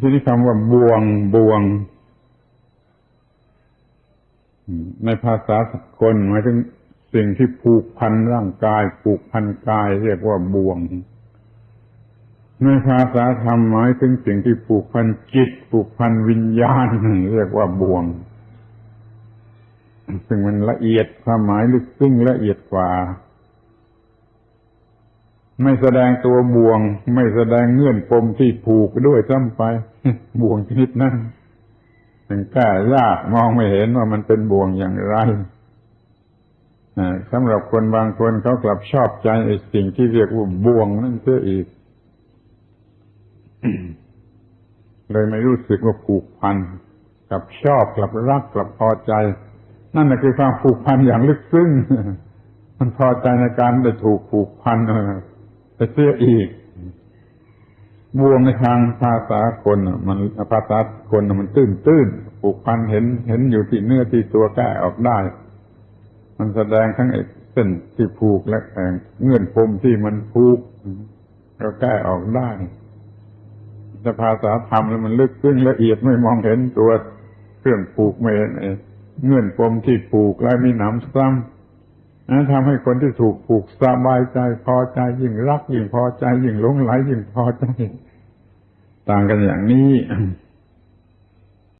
ทีนี้คำว่าบ่วงบ่วง ในภาษาสกลหมายถึงสิ่งที่ผูกพันร่างกาย ผูกพันกาย เรียกว่าบ่วง ในภาษาธรรมหมายถึงสิ่งที่ผูกพันจิต ผูกพันวิญญาณ เรียกว่าบ่วง ซึ่งมันละเอียดความหมายลึกซึ้งละเอียดกว่า ไม่แสดงตัวบ่วง ไม่แสดงเงื่อนปมที่ผูกด้วยซ้ำไป บ่วงชนิดนั้นมันแก้ยากมองไม่เห็นว่ามันเป็นบ่วงอย่างไรสำหรับคนบางคนเขากลับชอบใจไอ้สิ่งที่เรียกว่าบ่วงนั่นเสียอีก เลยไม่รู้สึกว่าผูกพันกลับชอบกลับรักกลับพอใจ นั่นแหละคือความผูกพันอย่างลึกซึ้งมันพอใจในการได้ถูกผูกพัน ไปเสียอีกบ่วงในทางภาษาคนมันภาษาคนมันตื้นตื้นผูกพันเห็นเห็นอยู่ที่เนื้อที่ตัวแก้ออกได้ มันแสดงทั้งไอ้เส้นที่ผูกและแองเงื่อนปมที่มันผูกก็แก้ออกได้แต่ภาษาธรรมแล้วมันลึกซึ้งละเอียดไม่มองเห็นตัวเครื่องผูกไม่เห็นไอ้เงื่อนปมที่ผูกแล้วมีหนามซ้ำ นั้นทำให้คนที่ถูกผูกสบายใจพอใจยิ่งรักยิ่งพอใจยิ่งหลงไหลยิ่งพอใจ ต่างกันอย่างนี้